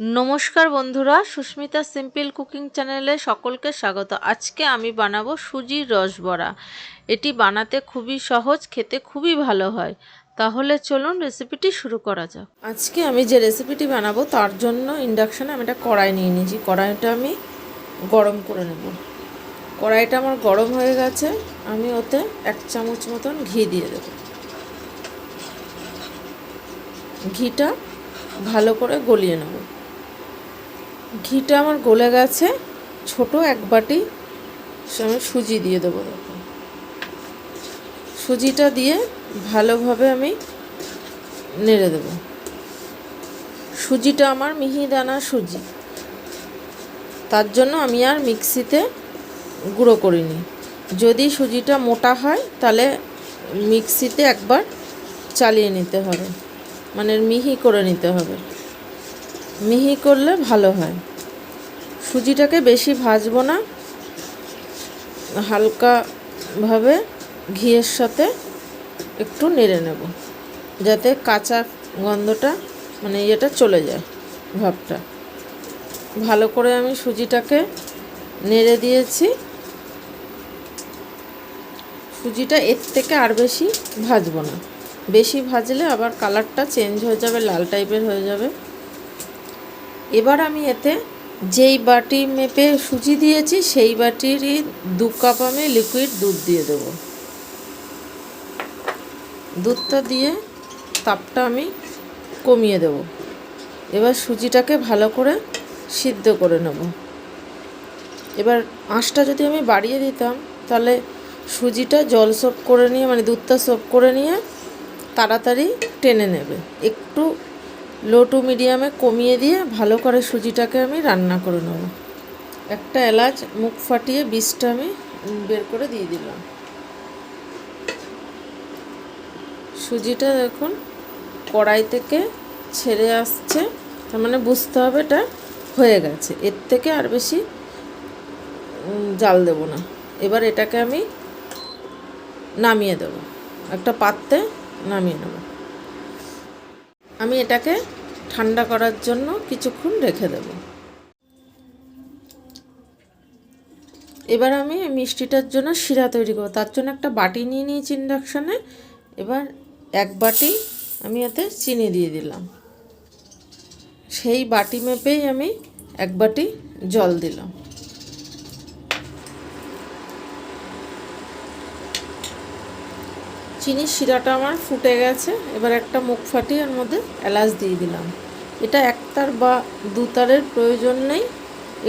নমস্কার বন্ধুরা, Susmita simple cooking চ্যানেলে সকলকে স্বাগত। আজকে আমি বানাবো সুজির রসবড়া এটি বানাতে খুবই সহজ, খেতে খুবই ভালো হয়। তাহলে চলুন রেসিপিটি শুরু করা যাক। আজকে আমি যে রেসিপিটি বানাবো, তার জন্য ইন্ডাকশানে আমি একটা কড়াই নিয়ে নিয়েছি। কড়াইটা আমি গরম করে নেব। কড়াইটা আমার গরম হয়ে গেছে, আমি ওতে এক চামচ মতন ঘি দিয়ে দেব। ঘিটা ভালো করে গলিয়ে নেব। ঘিটা আমার গলে গেছে, ছোট এক বাটি আমি সুজি দিয়ে দেবো সুজিটা দিয়ে ভালোভাবে আমি নেড়ে দেব। সুজিটা আমার মিহি দানা সুজি। তার জন্য আমি আর মিক্সিতে গুঁড়ো করিনি। যদি সুজিটা মোটা হয়, তাহলে মিক্সিতে একবার চালিয়ে নিতে হবে। মানে মিহি করে নিতে হবে। মিহি করলে ভালো হয়। সুজিটাকে বেশি ভাজবো না। হালকাভাবে ঘিয়ের সাথে একটু নেড়ে নেব, যাতে কাঁচা গন্ধটা মানে ইয়েটা চলে যায় ভাবটা। ভালো করে আমি সুজিটাকে নেড়ে দিয়েছি। সুজিটা এর থেকে আর বেশি ভাজবো না। বেশি ভাজলে আবার কালারটা চেঞ্জ হয়ে যাবে, লাল টাইপের হয়ে যাবে। এবার আমি এতে যেই বাটি মেপে সুজি দিয়েছি, সেই বাটিরই দু কাপ আমি লিকুইড দুধ দিয়ে দেব। দুধটা দিয়ে তাপটা আমি কমিয়ে দেব। এবার সুজিটাকে ভালো করে সিদ্ধ করে নেব। এবার আঁশটা যদি আমি বাড়িয়ে দিতাম, তাহলে সুজিটা জল সোপ করে নিয়ে মানে দুধটা সোপ করে নিয়ে তাড়াতাড়ি টেনে নেবে। একটু লো টু মিডিয়ামে কমিয়ে দিয়ে ভালো করে সুজিটাকে আমি রান্না করে নেব। একটা এলাচ, মুখ ফাটিয়ে বীজটা আমি বের করে দিয়ে দিলাম। সুজিটা দেখুন কড়াই থেকে ছেড়ে আসছে, তার মানে বুঝতে হবে এটা হয়ে গেছে। এর থেকে আর বেশি জাল দেব না। এবার এটাকে আমি নামিয়ে দেব। একটা পাত্রে নামিয়ে নেব। আমি এটাকে ঠান্ডা করার জন্য কিছুক্ষণ রেখে দেব। এবার আমি মিষ্টিটার জন্য শিরা তৈরি করব। তার জন্য একটা বাটি নিয়ে নিয়েছি ইন্ডাকশানে। এবার এক বাটি আমি এতে চিনি দিয়ে দিলাম। সেই বাটি মেপেই আমি এক বাটি জল দিলাম। চিনির শিরাটা আমার ফুটে গেছে। এবার একটা মুখ ফাটিয়ে এর মধ্যে এলাচ দিয়ে দিলাম। এটা একতার বা দুতারের প্রয়োজন নেই।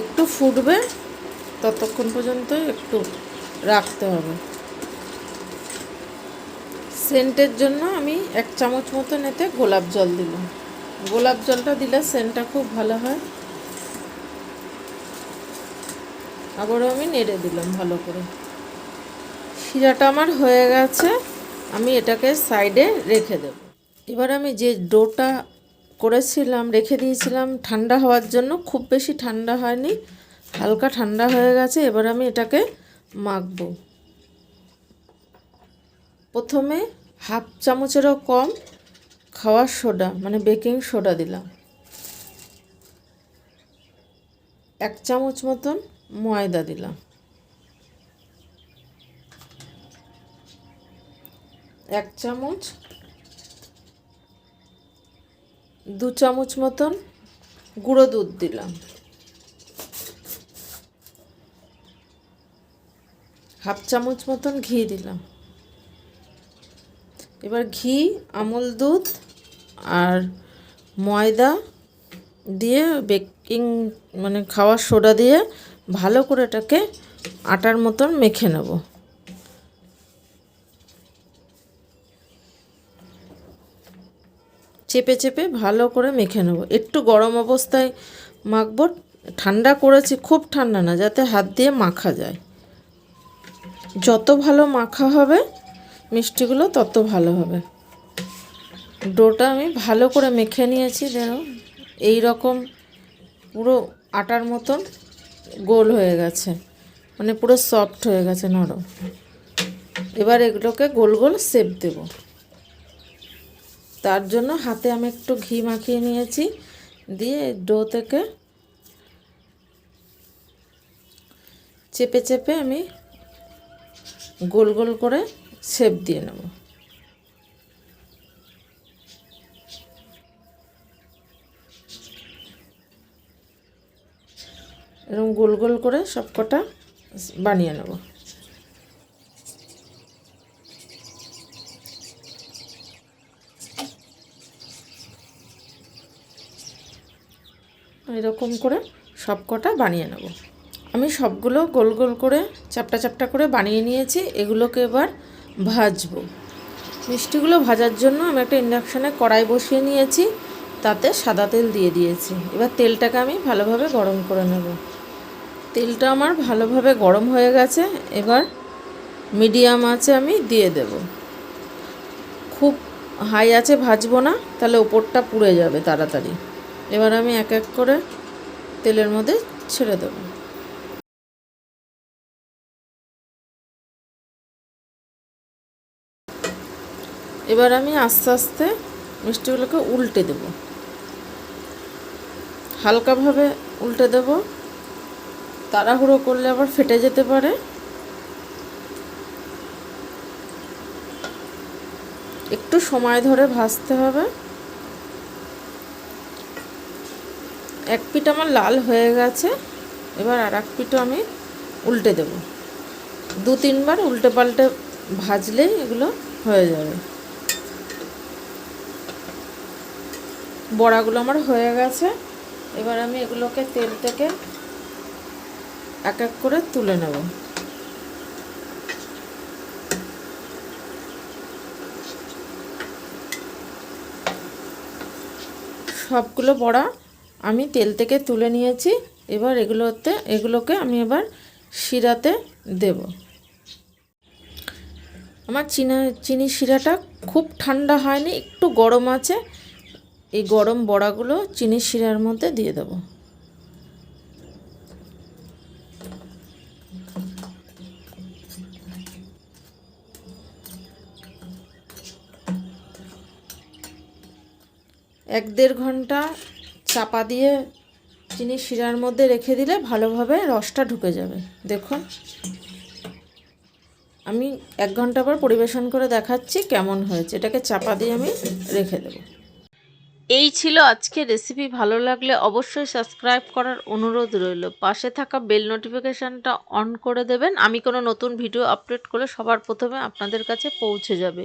একটু ফুটবে, ততক্ষণ পর্যন্ত একটু রাখতে হবে। সেন্টের জন্য আমি এক চামচ মতন এতে গোলাপ জল দিলাম। গোলাপ জলটা দিলে সেন্টটা খুব ভালো হয়। আবারও আমি নেড়ে দিলাম ভালো করে। শিরাটা আমার হয়ে গেছে। আমি এটাকে সাইডে রেখে দেব। এবার আমি যে ডোটা করেছিলাম, রেখে দিয়েছিলাম, ঠান্ডা হওয়ার জন্য, খুব বেশি ঠান্ডা হয়নি, হালকা ঠান্ডা হয়ে গেছে, এবার আমি এটাকে মাখবো। প্রথমে হাফ চামচেরও কম খাওয়ার সোডা মানে বেকিং সোডা দিলাম। এক চামচ মতন ময়দা দিলাম। এক চামচ, দু চামচ মতন গুঁড়ো দুধ দিলাম। হাফ চামচ মতন ঘি দিলাম। এবার ঘি, আমল দুধ আর ময়দা দিয়ে বেকিং মানে খাওয়ার সোডা দিয়ে ভালো করে এটাকে আটার মতন মেখে নেব। চেপে চেপে ভালো করে মেখে নেব। একটু গরম অবস্থায় মাখবো। ঠান্ডা করেছি, খুব ঠান্ডা না, যাতে হাত দিয়ে মাখা যায়। যত ভালো মাখা হবে, মিষ্টিগুলো তত ভালো হবে। ডোটা আমি ভালো করে মেখে নিয়েছি, দেখো। এই রকম পুরো আটার মতন গোল হয়ে গেছে। মানে পুরো সফট হয়ে গেছে, নরম। এবার এগুলোকে গোল গোল সেপ দেবো। তার জন্য হাতে আমি একটু ঘি মাখিয়ে নিয়েছি। দিয়ে ডো থেকে চেপে চেপে আমি গোল গোল করে শেপ দিয়ে নেব। এরকম গোল গোল করে সব কটা বানিয়ে নেব। এরকম করে সব কটা বানিয়ে নেব। আমি সবগুলো গোল গোল করে চাপটা চাপটা করে বানিয়ে নিয়েছি। এগুলোকে এবার ভাজবো। মিষ্টিগুলো ভাজার জন্য আমি একটা ইন্ডাকশানে কড়াই বসিয়ে নিয়েছি, তাতে সাদা তেল দিয়ে দিয়েছি। এবার তেলটাকে আমি ভালোভাবে গরম করে নেব। তেলটা আমার ভালোভাবে গরম হয়ে গেছে। এবার মিডিয়াম আছে আমি দিয়ে দেব। খুব হাই আছে ভাজবো না, তাহলে ওপরটা পুড়ে যাবে তাড়াতাড়ি। এবার আমি এক এক করে তেলের মধ্যে ছেড়ে দেবো। এবার আমি আস্তে আস্তে মিষ্টিগুলোকে উল্টে দেব। হালকাভাবে উল্টে দেব। তাড়াহুড়ো করলে আবার ফেটে যেতে পারে। একটু সময় ধরে ভাজতে হবে। এক পিঠ আমার লাল হয়ে গেছে, এবার আর এক পিঠও আমি উল্টে দেব। দু তিনবার উল্টে পাল্টে ভাজলেই এগুলো হয়ে যাবে। বড়াগুলো আমার হয়ে গেছে, এবার আমি এগুলোকে তেল থেকে এক এক করে তুলে নেব। সবগুলো বড়া আমি তেল থেকে তুলে নিয়েছি, এবার এগুলোতে, এগুলোকে আমি এবার শিরাতে দেব। আমার চিনা, চিনি শিরাটা খুব ঠান্ডা হয়নি, একটু গরম আছে, এই গরম বড়াগুলো চিনি শিরার মধ্যে দিয়ে দেবো। এক দেড় ঘণ্টা চাপা দিয়ে চিনি শিরার মধ্যে রেখে দিলে ভালোভাবে রসটা ঢুকে যাবে। দেখুন। আমি এক ঘণ্টা পর পরিবেশন করে দেখাচ্ছি কেমন হয়েছে। এটাকে চাপা দিয়ে আমি রেখে দেবো। এই ছিল আজকে রেসিপি ভালো লাগলে অবশ্যই সাবস্ক্রাইব করার অনুরোধ রইল। পাশে থাকা বেল নোটিফিকেশানটা অন করে দেবেন। আমি কোনো নতুন ভিডিও আপলোড করলে সবার প্রথমে আপনাদের কাছে পৌঁছে যাবে।